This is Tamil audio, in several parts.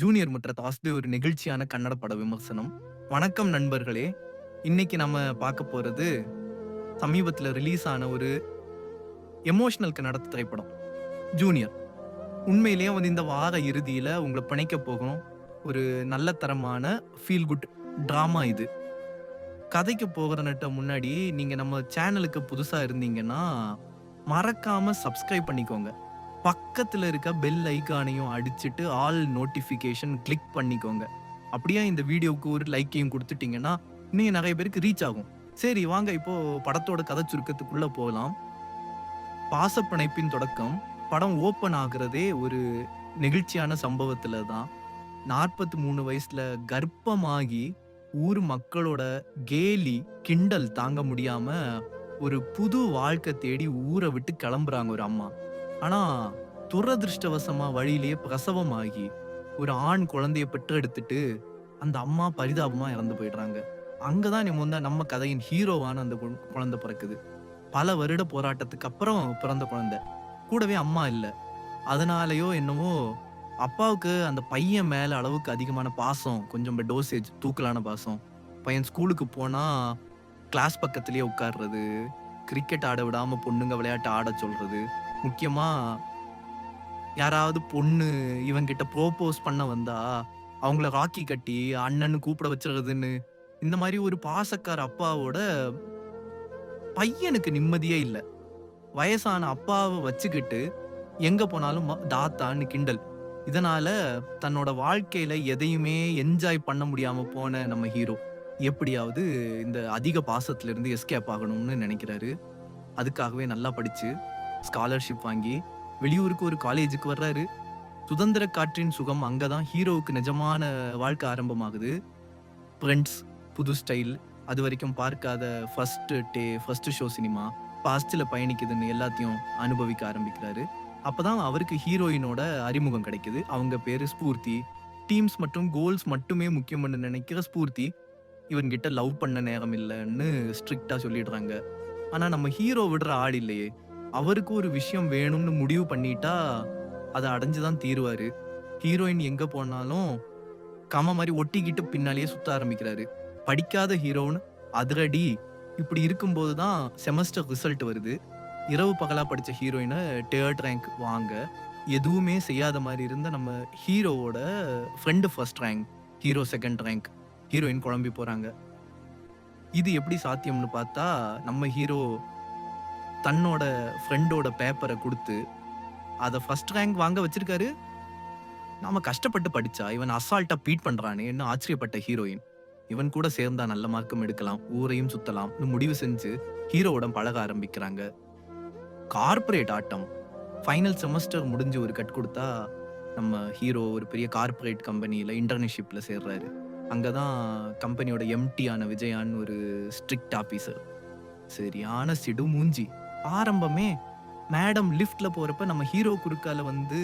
ஜூனியர் முற்ற தாஸ்து ஒரு நெகிழ்ச்சியான கன்னட பட விமர்சனம். வணக்கம் நண்பர்களே. இன்னைக்கு நம்ம பார்க்க போகிறது சமீபத்தில் ரிலீஸ் ஆன ஒரு எமோஷனல் கன்னட திரைப்படம். ஜூனியர். உண்மையிலேயே வந்து இந்த வார இறுதியில் உங்களை பிணைக்க போகும் ஒரு நல்ல தரமான ஃபீல் குட் ட்ராமா இது. கதைக்கு போகிறனட்ட முன்னாடி நீங்கள் நம்ம சேனலுக்கு புதுசாக இருந்தீங்கன்னா மறக்காமல் சப்ஸ்கிரைப் பண்ணிக்கோங்க. பக்கத்தில் இருக்க பெல் ஐக்கானையும் அடிச்சுட்டு ஆல் நோட்டிஃபிகேஷன் கிளிக் பண்ணிக்கோங்க. அப்படியே இந்த வீடியோவுக்கு ஒரு லைக்கையும் கொடுத்துட்டீங்கன்னா இன்னும் நிறைய பேருக்கு ரீச் ஆகும். சரி வாங்க இப்போது படத்தோட கதை சுருக்கத்துக்குள்ளே போகலாம். பாசப்பிணைப்பின் தொடக்கம். படம் ஓப்பன் ஆகுறதே ஒரு நெகிழ்ச்சியான சம்பவத்தில் தான். நாற்பத்தி மூணு வயசில் கர்ப்பமாகி ஊர் மக்களோட கேலி கிண்டல் தாங்க முடியாமல் ஒரு புது வாழ்க்கை தேடி ஊரை விட்டு கிளம்புறாங்க ஒரு அம்மா. ஆனா துரதிருஷ்டவசமா வழியிலேயே பிரசவமாகி ஒரு ஆண் குழந்தைய பெற்றெடுத்துட்டு அந்த அம்மா பரிதாபமா இறந்து போயிடுறாங்க. அங்கதான் நம்ம வந்து நம்ம கதையின் ஹீரோவான அந்த கு- குழந்தை பிறக்குது. பல வருட போராட்டத்துக்கு அப்புறம் பிறந்த குழந்தை. கூடவே அம்மா இல்லை. அதனாலயோ என்னவோ அப்பாவுக்கு அந்த பையன் மேல அளவுக்கு அதிகமான பாசம் கொஞ்சம் டோசேஜ் தூக்கலான பாசம். பையன் ஸ்கூலுக்கு போனா கிளாஸ் பக்கத்துலயே உட்கார்றது கிரிக்கெட் ஆட விடாம பொண்ணுங்க விளையாட்டு ஆட சொல்றது முக்கியமாக யாராவது பொண்ணு இவங்கிட்ட ப்ரோபோஸ் பண்ண வந்தா அவங்கள ராக்கி கட்டி அண்ணன்னு கூப்பிட வச்சிருறதுன்னு இந்த மாதிரி ஒரு பாசக்கார அப்பாவோட பையனுக்கு நிம்மதியே இல்லை. வயசான அப்பாவை வச்சுக்கிட்டு எங்க போனாலும் ம- தாத்தான்னு கிண்டல். இதனால தன்னோட வாழ்க்கையில எதையுமே என்ஜாய் பண்ண முடியாம போன நம்ம ஹீரோ எப்படியாவது இந்த அதிக பாசத்துல இருந்து எஸ்கேப் ஆகணும்னு நினைக்கிறாரு. அதுக்காகவே நல்லா படிச்சு ஸ்காலர்ஷிப் வாங்கி வெளியூருக்கு ஒரு காலேஜுக்கு வர்றாரு. சுதந்திர காற்றின் சுகம் அங்கே தான் ஹீரோவுக்கு நிஜமான வாழ்க்கை ஆரம்பமாகுது. ஃப்ரெண்ட்ஸ் புது ஸ்டைல் அது வரைக்கும் பார்க்காத first day first show cinema பாஸ்டில் பயணிக்குதுன்னு எல்லாத்தையும் அனுபவிக்க ஆரம்பிக்கிறாரு. அப்பதான் அவருக்கு ஹீரோயினோட அறிமுகம் கிடைக்குது. அவங்க பேர் ஸ்பூர்த்தி. டீம்ஸ் மற்றும் கோல்ஸ் மட்டுமே முக்கியம்னு நினைக்கிற ஸ்பூர்த்தி இவன்கிட்ட லவ் பண்ண நேரம் இல்லைன்னு ஸ்ட்ரிக்டாக சொல்லிடுறாங்க. ஆனால் நம்ம ஹீரோ விடுற ஆள் இல்லையே. அவருக்கு ஒரு விஷயம் வேணும்னு முடிவு பண்ணிட்டா அதை அடைஞ்சு தான் தீருவாரு. ஹீரோயின் எங்க போனாலும் கம மாதிரி ஒட்டிக்கிட்டு பின்னாலேயே சுத்த ஆரம்பிக்கிறாரு. படிக்காத ஹீரோன்னு அதிரடி இப்படி இருக்கும்போது தான் செமஸ்டர் ரிசல்ட் வருது. இரவு பகலா படித்த ஹீரோயினை தேர்ட் ரேங்க் வாங்க. எதுவுமே செய்யாத மாதிரி இருந்த நம்ம ஹீரோவோட friend first rank hero second rank heroine குழம்பி போகிறாங்க இது எப்படி சாத்தியம்னு பார்த்தா நம்ம ஹீரோ தன்னோட ஃப்ரெண்டோட பேப்பரை கொடுத்து அதை ஃபர்ஸ்ட் ரேங்க் வாங்க வச்சிருக்காரு. நாம கஷ்டப்பட்டு படிச்சா இவன் அசால்ட்டா பீட் பண்றானேன்னு ஆச்சரியப்பட்ட ஹீரோயின் இவன் கூட சேர்ந்தா நல்ல மார்க்கம் எடுக்கலாம் ஊரையும் சுத்தலாம்னு முடிவு செஞ்சு ஹீரோவோட பழக ஆரம்பிக்கிறாங்க. கார்ப்பரேட் ஆட்டம். ஃபைனல் செமஸ்டர் முடிஞ்சு ஒரு கட் கொடுத்தா நம்ம ஹீரோ ஒரு பெரிய கார்ப்பரேட் கம்பெனியில் இன்டர்ன்ஷிப்பில் சேர்றாரு. அங்கே தான் கம்பெனியோட எம்டியான விஜயான்னு ஒரு ஸ்ட்ரிக்ட் ஆஃபீஸர் சரியான சிடு மூஞ்சி. ஆரம்பமே மேடம் லிஃப்டில் போகிறப்ப நம்ம ஹீரோ குறுக்கால வந்து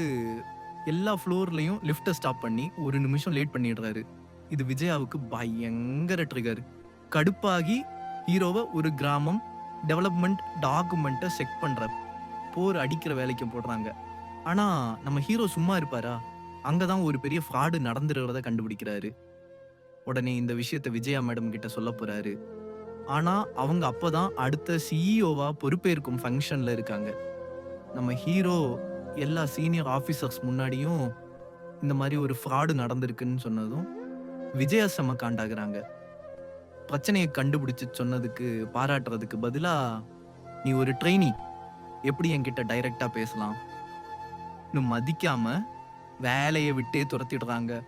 எல்லா ஃப்ளோர்லையும் லிஃப்ட்டை ஸ்டாப் பண்ணி ஒரு நிமிஷம் லேட் பண்ணிடுறாரு. இது விஜயாவுக்கு பயங்கர ட்ரிகர் கடுப்பாகி ஹீரோவை ஒரு கிராமம் டெவலப்மெண்ட் டாக்குமெண்ட்டை செக் பண்ணுற போர் அடிக்கிற வேலைக்கு போடுறாங்க. ஆனால் நம்ம ஹீரோ சும்மா இருப்பாரா? அங்கே தான் ஒரு பெரிய ஃப்ராடு நடந்துருறத கண்டுபிடிக்கிறாரு. உடனே இந்த விஷயத்தை விஜயா மேடம் கிட்ட சொல்ல போகிறாரு ஆனால் அவங்க அப்போ தான் அடுத்த சிஇஓவாக பொறுப்பேற்கும் ஃபங்க்ஷனில் இருக்காங்க. நம்ம ஹீரோ எல்லா சீனியர் ஆஃபீஸர்ஸ் முன்னாடியும் இந்த மாதிரி ஒரு ஃப்ராடு நடந்திருக்குன்னு சொன்னதும் விஜயா செம்ம காண்டாகிறாங்க. பிரச்சனையை கண்டுபிடிச்சு சொன்னதுக்கு பாராட்டுறதுக்கு பதிலாக நீ ஒரு ட்ரெயினி எப்படி என்கிட்ட டைரெக்டாக பேசலாம்? இன்னும் மதிக்காமல் வேலையை விட்டே துரத்திடுறாங்க.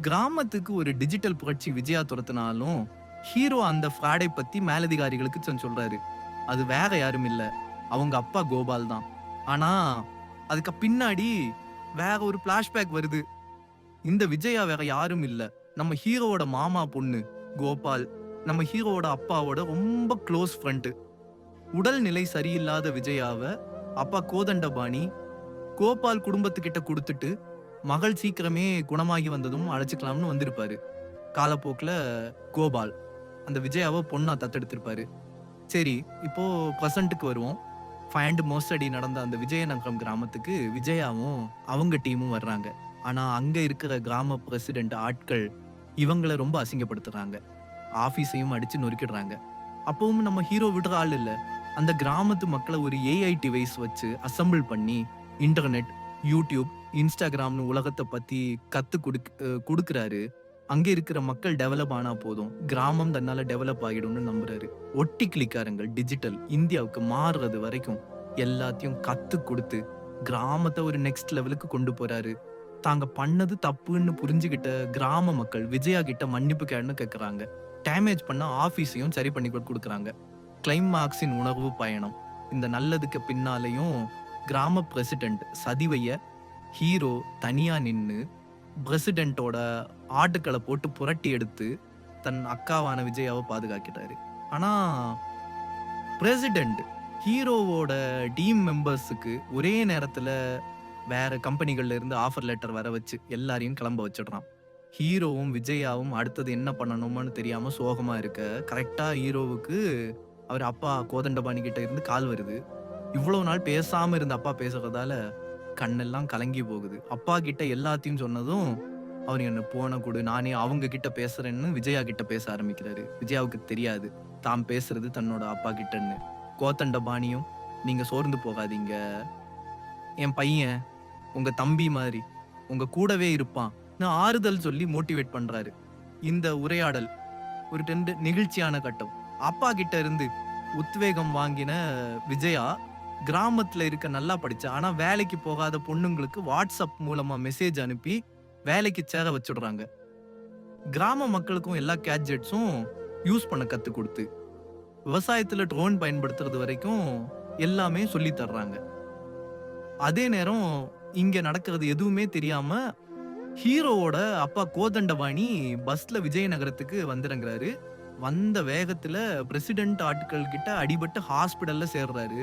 கிராமத்துக்கு ஒரு டிஜிட்டல் புரட்சி விஜயா துரத்தினாலும் ஹீரோ அந்த ஃப்ராடை பத்தி மேலதிகாரிகளுக்கு சொல்றாரு. அது வேற யாரும் இல்ல. அவங்க அப்பா கோபால் தான். ஆனா அதுக்கு பின்னாடி வேற ஒரு பிளாஷ்பேக் வருது. இந்த விஜயா வேற யாரும் இல்ல. நம்ம ஹீரோவோட மாமா பொண்ணு கோபால். நம்ம ஹீரோவோட அப்பாவோட ரொம்ப க்ளோஸ் ஃப்ரெண்டு உடல் நிலை சரியில்லாத விஜயாவை அப்பா கோதண்டபாணி கோபால் குடும்பத்துக்கிட்ட கொடுத்துட்டு மகள் சீக்கிரமே குணமாகி வந்ததும் அழைச்சிக்கலாம்னு வந்திருப்பாரு. காலப்போக்கில் கோபால். அந்த விஜயாவை பொண்ணா தத்தெடுத்திருப்பாரு. சரி இப்போ ப்ரெசண்ட்டுக்கு வருவோம். ஃபைண்ட் மோஸ்டடி நடந்த அந்த விஜயநகரம் கிராமத்துக்கு விஜயாவும் அவங்க டீமும் வர்றாங்க. ஆனால் அங்கே இருக்கிற கிராம பிரசிடென்ட் ஆட்கள் இவங்களை ரொம்ப அசிங்கப்படுத்துறாங்க. ஆஃபீஸையும் அடித்து நொறுக்கிடுறாங்க. அப்பவும் நம்ம ஹீரோ விடுற ஆள் இல்லை. அந்த கிராமத்து மக்களை ஒரு ஏஐ டிவைஸ் வச்சு அசெம்பிள் பண்ணி இன்டர்நெட் யூடியூப் இன்ஸ்டாகிராம்னு உலகத்தை பற்றி கற்று கொடுக் கொடுக்குறாரு. அங்கே இருக்கிற மக்கள் டெவலப் ஆனா போதும். கிராமம் தன்னால டெவலப் ஆகிடும்னு நம்புறாரு. ஒட்டி கிளிக்காரங்கள் டிஜிட்டல் இந்தியாவுக்கு மாறுறது வரைக்கும் எல்லாத்தையும் கத்து கொடுத்து கிராமத்தை ஒரு நெக்ஸ்ட் லெவலுக்கு கொண்டு போறாரு. தாங்க பண்ணது தப்புன்னு புரிஞ்சுக்கிட்ட கிராம மக்கள் விஜயா கிட்ட மன்னிப்பு கேன்னு கேட்குறாங்க டேமேஜ் பண்ண ஆஃபீஸையும் சரி பண்ணி கொடுக்குறாங்க. கிளைமாக்ஸின் உணர்வு பயணம். இந்த நல்லதுக்கு பின்னாலேயும் கிராம பிரசிடென்ட் சதிவைய ஹீரோ தனியா நின்று பிரசிடென்ட்டோட ஆட்டுக்களை போட்டு புரட்டி எடுத்து தன் அக்காவான விஜயாவை பாதுகாக்கிட்டாரு. ஆனால் பிரசிடென்ட் ஹீரோவோட டீம் மெம்பர்ஸுக்கு ஒரே நேரத்தில் வேற கம்பெனிகள்ல இருந்து ஆஃபர் லெட்டர் வர வச்சு எல்லாரையும் கிளம்ப வச்சிடுறான். ஹீரோவும் விஜயாவும் அடுத்தது என்ன பண்ணணும்னு தெரியாம சோகமா இருக்க கரெக்டா ஹீரோவுக்கு அவர் அப்பா கோதண்டபாணி கிட்ட இருந்து கால் வருது. இவ்வளவு நாள் பேசாம இருந்த அப்பா பேசுறதால கண்ணெல்லாம் கலங்கி போகுது. அப்பா கிட்ட எல்லாத்தையும் சொன்னதும் அவர் என்ன போன கொடு. நானே அவங்க கிட்ட பேசுறேன்னு விஜயா கிட்ட பேச ஆரம்பிக்கிறாரு. விஜயாவுக்கு தெரியாது. தான் பேசுறது தன்னோட அப்பா கிட்டன்னு. கோதண்டபாணியும் நீங்க சோர்ந்து போகாதீங்க. என் பையன் உங்க தம்பி மாதிரி உங்க கூடவே இருப்பான். நான் ஆறுதல் சொல்லி மோட்டிவேட் பண்றாரு. இந்த உரையாடல் ஒரு ரெண்டு நெகிழ்ச்சியான கட்டம். அப்பா கிட்ட இருந்து உத்வேகம் வாங்கின விஜயா கிராமத்தில் இருக்க நல்லா படிச்ச ஆனால் வேலைக்கு போகாத பொண்ணுங்களுக்கு வாட்ஸ்அப் மூலமாக மெசேஜ் அனுப்பி வேலைக்கு சேர வச்சுடுறாங்க. கிராம மக்களுக்கும் எல்லா கேட்ஜெட்ஸும் யூஸ் பண்ண கற்றுக் கொடுத்து விவசாயத்தில் ட்ரோன் பயன்படுத்துறது வரைக்கும் எல்லாமே சொல்லி தர்றாங்க. அதே நேரம் இங்கே நடக்கிறது எதுவுமே தெரியாமல் ஹீரோவோட அப்பா கோதண்டபாணி பஸ்ல விஜயநகரத்துக்கு வந்துடுங்கிறாரு வந்த வேகத்துல பிரசிடென்ட் ஆட்கள் கிட்ட அடிபட்டு ஹாஸ்பிட்டலில் சேர்றாரு.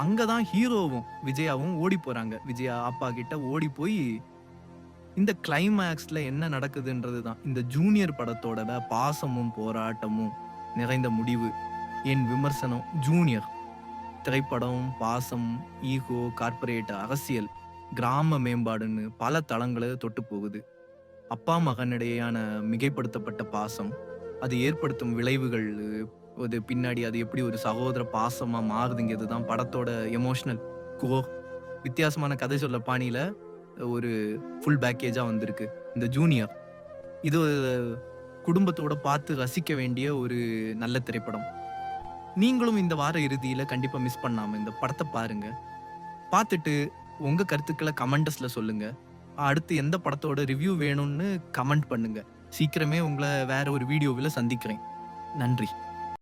அங்கதான் ஹீரோவும் விஜயாவும் ஓடி போறாங்க. விஜயா அப்பா கிட்ட ஓடி போய் இந்த கிளைமேக்ஸ்ல என்ன நடக்குதுன்றது தான் இந்த ஜூனியர் படத்தோட பாசமும் போராட்டமும் நிறைந்த முடிவு. என் விமர்சனம் ஜூனியர் திரைப்படம் பாசம் ஈகோ கார்பரேட் அரசியல் கிராம மேம்பாடுன்னு பல தளங்களை தொட்டு போகுது. அப்பா மகனிடையேயான மிகைப்படுத்தப்பட்ட பாசம் அது ஏற்படுத்தும் விளைவுகள் அது பின்னாடி அது எப்படி ஒரு சகோதர பாசமாக மாறுதுங்கிறது தான் படத்தோட எமோஷ்னல் கோ வித்தியாசமான கதை சொல்ல பாணியில் ஒரு ஃபுல் பேக்கேஜாக வந்திருக்கு. இந்த ஜூனியர் இது குடும்பத்தோட பார்த்து ரசிக்க வேண்டிய ஒரு நல்ல திரைப்படம். நீங்களும் இந்த வார இறுதியில் கண்டிப்பாக மிஸ் பண்ணாமல் இந்த படத்தை பாருங்கள் பார்த்துட்டு உங்கள் கருத்துக்களை கமெண்டஸில் சொல்லுங்கள் அடுத்து எந்த படத்தோட ரிவ்யூ வேணும்னு கமெண்ட் பண்ணுங்கள் சீக்கிரமே உங்களை வேற ஒரு வீடியோவில் சந்திக்கிறேன். நன்றி.